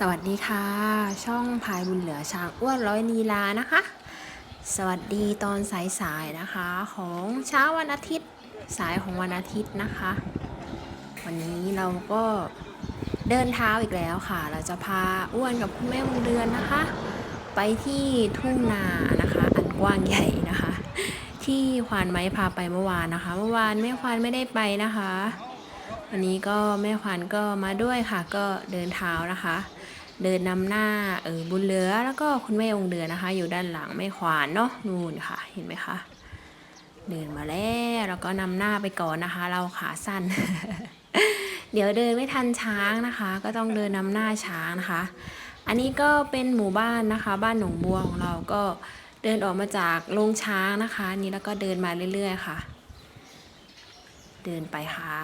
สวัสดีค่ะ ช่องพายบุญเหลือช้างอ้วนร้อยลีลานะคะ สวัสดีตอนสายๆนะคะของเช้าวันอาทิตย์สายของวันอาทิตย์นะคะ วันนี้เราก็เดินเท้าอีกแล้วค่ะ เราจะพาอ้วนกับคุณแม่วงเดือนนะคะ ไปที่ทุ่งนานะคะ อันกว้างใหญ่นะคะ ที่ควานไม้พาไปเมื่อวานนะคะ เมื่อวานแม่ควานไม่ได้ไปนะคะ วันนี้ก็แม่ขวัญก็มาด้วยค่ะ ก็เดินเท้านะคะ เดินนำหน้าเออบุญเหลือแล้วก็คุณแม่องค์เดือนนะคะ อยู่ด้านหลังแม่ขวานเนาะนู่นค่ะ เห็นไหมคะเดินมาแล้วแล้วก็นำหน้าไปก่อนนะคะ เราขาสั้น เดี๋ยวเดินไม่ทันช้างนะคะ ก็ต้องเดินนำหน้าช้างนะคะ อันนี้ก็เป็นหมู่บ้านนะคะ บ้านหนองบัวของเราก็เดินออกมาจากโรงช้างนะคะ นี่แล้วก็เดินมาเรื่อย ๆ ค่ะ เดินไปค่ะ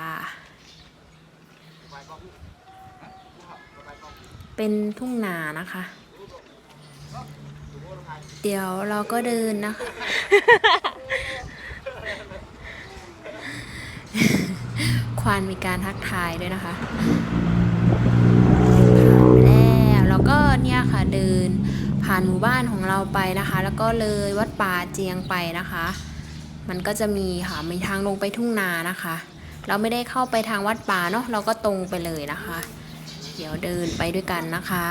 เป็นทุ่งนานะคะ เดี๋ยวเราก็เดินนะคะ ควานมีการทักทายด้วยนะคะผ่านไปแล้วแล้วก็เนี่ยค่ะเดินผ่านหมู่บ้านของเราไปนะคะ แล้วก็เลยวัดป่าเจียงไปนะคะ มันก็จะมีค่ะมีทางลงไปทุ่งนานะคะ เราไม่ได้เข้าไปทางวัดป่าเนาะเราก็ตรงไปเลยนะคะ เดี๋ยวเดินไปด้วยกันนะคะ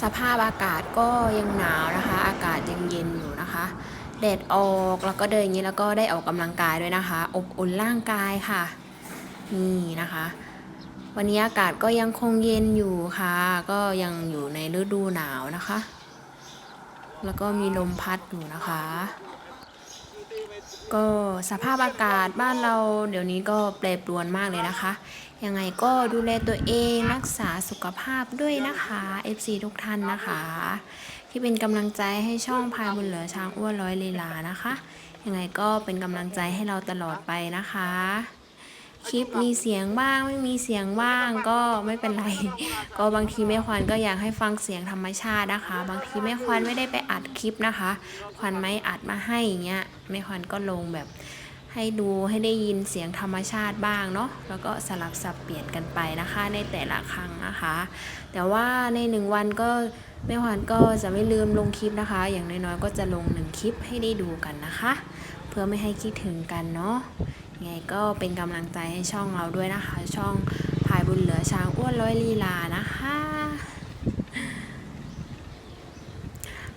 สภาพอากาศก็ยังหนาวนะคะ อากาศยังเย็นอยู่นะคะแดดออกแล้วก็เดินอย่างนี้แล้วก็ได้ออกกำลังกายด้วยนะคะ อบอุ่นร่างกายค่ะ นี่นะคะ วันนี้อากาศก็ยังคงเย็นอยู่ค่ะ ก็ยังอยู่ในฤดูหนาวนะคะ แล้วก็มีลมพัดอยู่นะคะ ก็สภาพอากาศบ้านเราเดี๋ยวนี้ก็แปรปรวนมากเลยนะคะ ยังไงก็ดูแลตัวเองรักษาสุขภาพด้วยนะคะ FC ทุกท่านนะคะ ที่เป็นกำลังใจให้ช่องพายบุญเหลือช้างอ้วนร้อยลีลานะคะ ยังไงก็เป็นกำลังใจให้เราตลอดไปนะคะ คลิปมีเสียงบ้างไม่มีเสียงบ้างก็ไม่เป็นไร ก็บางทีแม่ควันก็อยากให้ฟังเสียงธรรมชาตินะคะ บางทีแม่ควันไม่ได้ไปอัดคลิปนะคะ ควันไม่อัดมาให้อย่างเงี้ยแม่ควันก็ลงแบบให้ดูให้ได้ยินเสียงธรรมชาติบ้างเนาะแล้วก็สลับสับเปลี่ยนกันไปนะคะ ในแต่ละครั้งนะคะ แต่ว่าในหนึ่งวันก็แม่ควันก็จะไม่ลืมลงคลิปนะคะ อย่างน้อยๆก็จะลงหนึ่งคลิปให้ได้ดูกันนะคะ เพื่อไม่ให้คิดถึงกันเนาะ ไงก็เป็นกำลังใจให้ช่องเราด้วยนะคะ ช่องพายบุญเหลือช้างอ้วนร้อยลีลานะคะ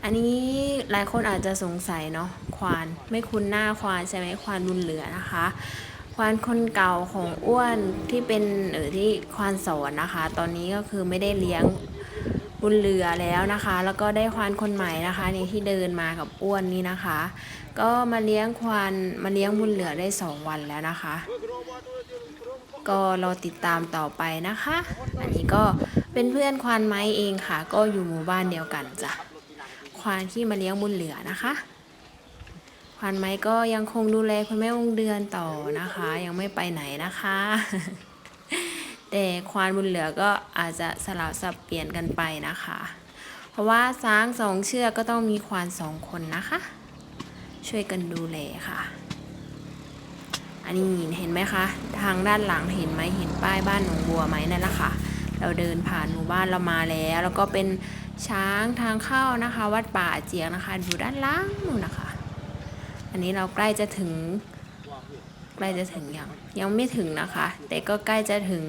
อันนี้หลายคนอาจจะสงสัยเนาะควานไม่คุ้นหน้าควานใช่ไหมควานบุญเหลือนะคะ ควานคนเก่าของอ้วนที่เป็นเออที่ควานสอนนะคะ ตอนนี้ก็คือไม่ได้เลี้ยง บุญเหลือแล้วนะคะ แล้วก็ได้ควานคนใหม่นะคะนี่ที่เดินมากับอ้วนนี่นะคะ ก็มาเลี้ยงควานมาเลี้ยงบุญเหลือได้สองวันแล้วนะคะ ก็รอติดตามต่อไปนะคะ อันนี้ก็เป็นเพื่อนควานไม้เองค่ะ ก็อยู่หมู่บ้านเดียวกันจ้ะควานที่มาเลี้ยงบุญเหลือนะคะควานไม้ก็ยังคงดูแลคุณแม่วงเดือนต่อนะคะ ยังไม่ไปไหนนะคะ แต่ควานบุญเหลือก็อาจจะสลับสับเปลี่ยนกันไปนะคะ เพราะว่าช้างสองเชือกก็ต้องมีควานสองคนนะคะ ช่วยกันดูแลค่ะ อันนี้เห็นไหมคะ ทางด้านหลังเห็นไหมเห็นป้ายบ้านหนองบัวไหมนั่นแหละค่ะเราเดินผ่านหมู่บ้านเรามาแล้ว แล้วก็เป็นช้างทางเข้านะคะ วัดป่าเจียงนะคะ อยู่ด้านล่างนู่นนะคะ อันนี้เราใกล้จะถึง ใกล้จะถึงยังยังไม่ถึงนะคะ แต่ก็ใกล้จะถึง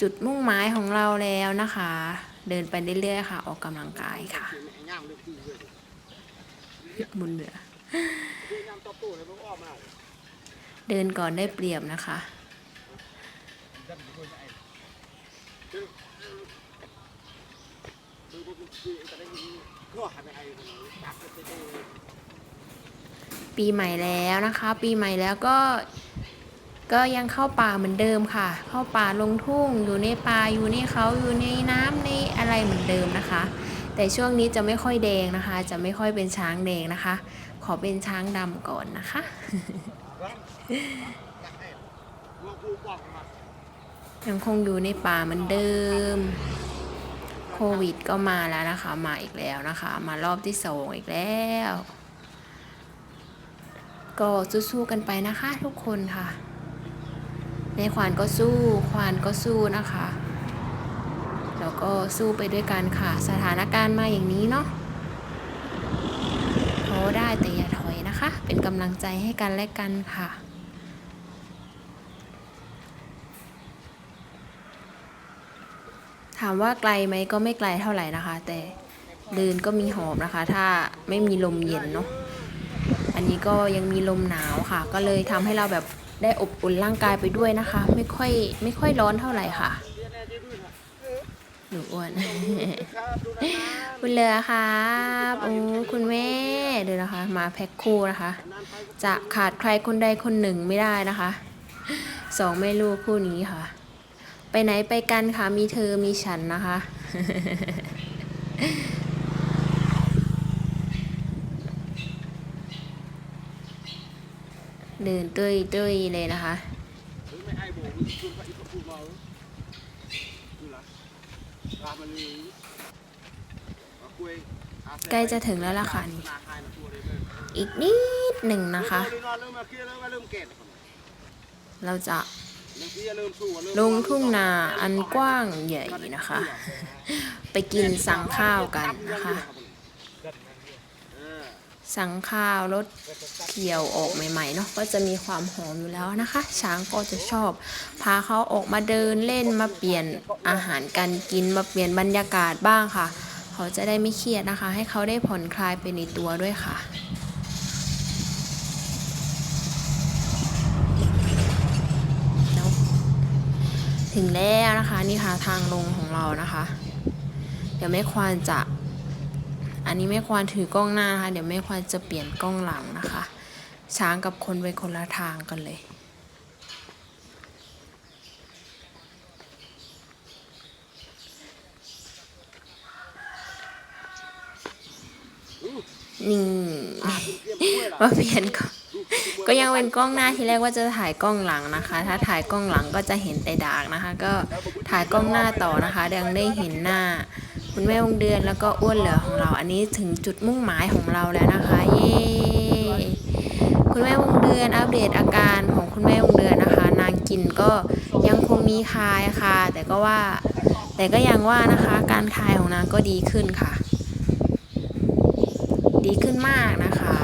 จุดมุ่งหมายของเราแล้วนะคะ เดินไปเรื่อยๆค่ะ ออกกำลังกายค่ะบุญเหลือ เดินก่อนได้เปรียบนะคะปีใหม่แล้วนะคะ ปีใหม่แล้วก็ ก็ยังเข้าป่าเหมือนเดิมค่ะ เข้าป่าลงทุ่ง อยู่ในป่าอยู่ในเขาอยู่ในน้ำในอะไรเหมือนเดิมนะคะ แต่ช่วงนี้จะไม่ค่อยแดงนะคะ จะไม่ค่อยเป็นช้างแดงนะคะ ขอเป็นช้างดำก่อนนะคะยังคงอยู่ในป่าเหมือนเดิม โควิดก็มาแล้วนะคะ มาอีกแล้วนะคะ มารอบที่สองอีกแล้ว ก็สู้ๆกันไปนะคะทุกคนค่ะ แม่ควานก็สู้ ควานก็สู้นะคะ แล้วก็สู้ไปด้วยกันค่ะ สถานการณ์มาอย่างนี้เนาะท้อได้แต่อย่าถอยนะคะ เป็นกำลังใจให้กันและกันค่ะถามว่าไกลไหมก็ไม่ไกลเท่าไหร่นะคะ แต่เดินก็มีหอบนะคะ ถ้าไม่มีลมเย็นเนาะอันนี้ก็ยังมีลมหนาวค่ะ ก็เลยทำให้เราแบบ ได้อบอุ่นร่างกายไปด้วยนะคะ ไม่ค่อยไม่ค่อยร้อนเท่าไหร่ค่ะ หนูอ้วน คุณเรือครับโอ้คุณแม่เดี๋ยวนะคะ มาแพ็คคู่นะคะ จะขาดใครคนใดคนหนึ่งไม่ได้นะคะสองแม่ลูกคู่นี้ค่ะ ไปไหนไปกันค่ะมีเธอมีฉันนะคะ เดินตุ้ยตุ้ยเลยนะคะใกล้จะถึงแล้วล่ะค่ะนี่อีกนิดหนึ่งนะคะ เราจะลงทุ่งนาอันกว้างใหญ่นะคะ ไปกินสั่งข้าวกันนะคะ สั่งข้าวรสเกี่ยวออกใหม่ๆเนาะก็จะมีความหอมอยู่แล้วนะคะ ช้างก็จะชอบ พาเขาออกมาเดินเล่นมาเปลี่ยนอาหารการกินมาเปลี่ยนบรรยากาศบ้างค่ะ เขาจะได้ไม่เครียดนะคะ ให้เขาได้ผ่อนคลายไปในตัวด้วยค่ะแล้วถึงแล้วนะคะนี่ค่ะทางลงของเรานะคะ เดี๋ยวแม่ควานจะ อันนี้แม่ควานถือกล้องหน้านะคะ เดี๋ยวแม่ควานจะเปลี่ยนกล้องหลังนะคะ ช้างกับคนไปคนละทางกันเลย นี่มาเปลี่ยนกล้องก็ยังเป็นกล้องหน้าที่แรกว่าจะถ่ายกล้องหลังนะคะ ถ้าถ่ายกล้องหลังก็จะเห็นแต่ดากนะคะ ก็ถ่ายกล้องหน้าต่อนะคะยังได้เห็นหน้า คุณแม่วงเดือนแล้วก็อ้วนเหลือของเรา อันนี้ถึงจุดมุ่งหมายของเราแล้วนะคะ เย้คุณแม่วงเดือนอัปเดตอาการของคุณแม่วงเดือนนะคะ นางกินก็ยังคงมีคายค่ะ แต่ก็ว่า แต่ก็ยังว่านะคะ การคายของนางก็ดีขึ้นค่ะ ดีขึ้นมากนะคะ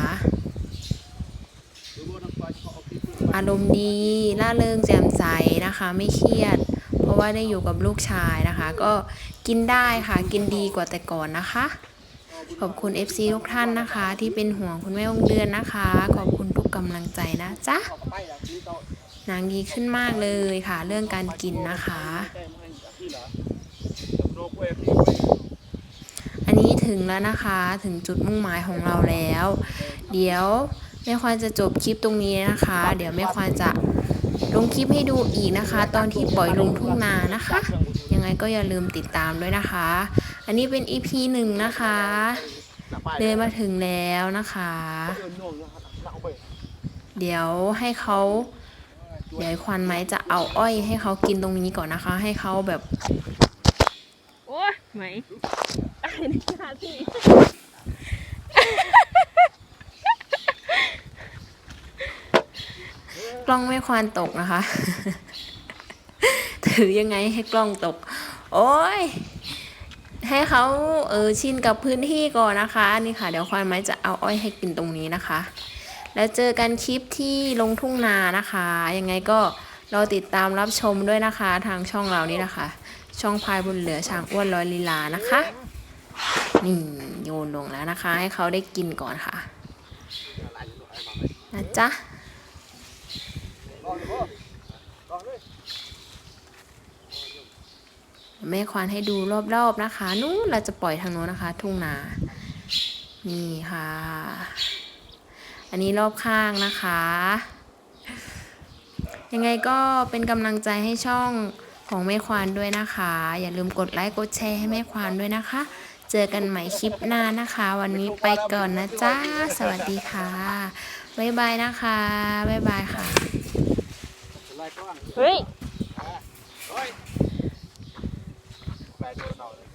อารมณ์ดีล่าเริงแจ่มใสนะคะ ไม่เครียด ราะว่าได้อยู่กับลูกชายนะคะ ก็กินได้ค่ะกินดีกว่าแต่ก่อนนะคะ ขอบคุณ FC ทุกท่านนะคะ ที่เป็นห่วงคุณแม่วงเดือนนะคะ ขอบคุณทุกกำลังใจนะจ๊ะนางดีขึ้นมากเลยค่ะ เรื่องการกินนะคะ อันนี้ถึงแล้วนะคะถึงจุดมุ่งหมายของเราแล้ว เดี๋ยวแม่ควานจะจบคลิปตรงนี้นะคะ เดี๋ยวแม่ควานจะ ลงคลิปให้ดูอีกนะคะ ตอนที่ปล่อยลงทุ่งนานะคะ ยังไงก็อย่าลืมติดตามด้วยนะคะ อันนี้เป็น EP หนึ่งนะคะเดินมาถึงแล้วนะคะ เดี๋ยวให้เขาเดี๋ยวไอ้ควันไม้จะเอาอ้อยให้เขากินตรงนี้ก่อนนะคะ ให้เขาแบบ โอ้ยไหมไอ้นี่นาที่ กล้องไม่ควานตกนะคะ ถือยังไงให้กล้องตก โอ้ย ให้เขาเออชินกับพื้นที่ก่อนนะคะ นี่ค่ะ เดี๋ยวควานไม้จะเอาอ้อยให้กินตรงนี้นะคะ แล้วเจอกันคลิปที่ลงทุ่งนานะคะ ยังไงก็รอติดตามรับชมด้วยนะคะ ทางช่องเรานี่นะคะ ช่องพายบนเหลือช้างอ้วนร้อยลีลานะคะนี่โยนลงแล้วนะคะ ให้เขาได้กินก่อนค่ะนะจ๊ะ แม่ควานให้ดูรอบๆนะคะ นู้นเราจะปล่อยทางโน้นนะคะ ทุ่งนา นี่ค่ะ อันนี้รอบข้างนะคะ ยังไงก็เป็นกำลังใจให้ช่องของแม่ควานด้วยนะคะ อย่าลืมกดไลค์กดแชร์ให้แม่ควานด้วยนะคะ เจอกันใหม่คลิปหน้านะคะ วันนี้ไปก่อนนะจ๊ะสวัสดีค่ะ บ๊ายบายนะคะ บ๊ายบายค่ะ เฮ้ยไปโดนเอาเลย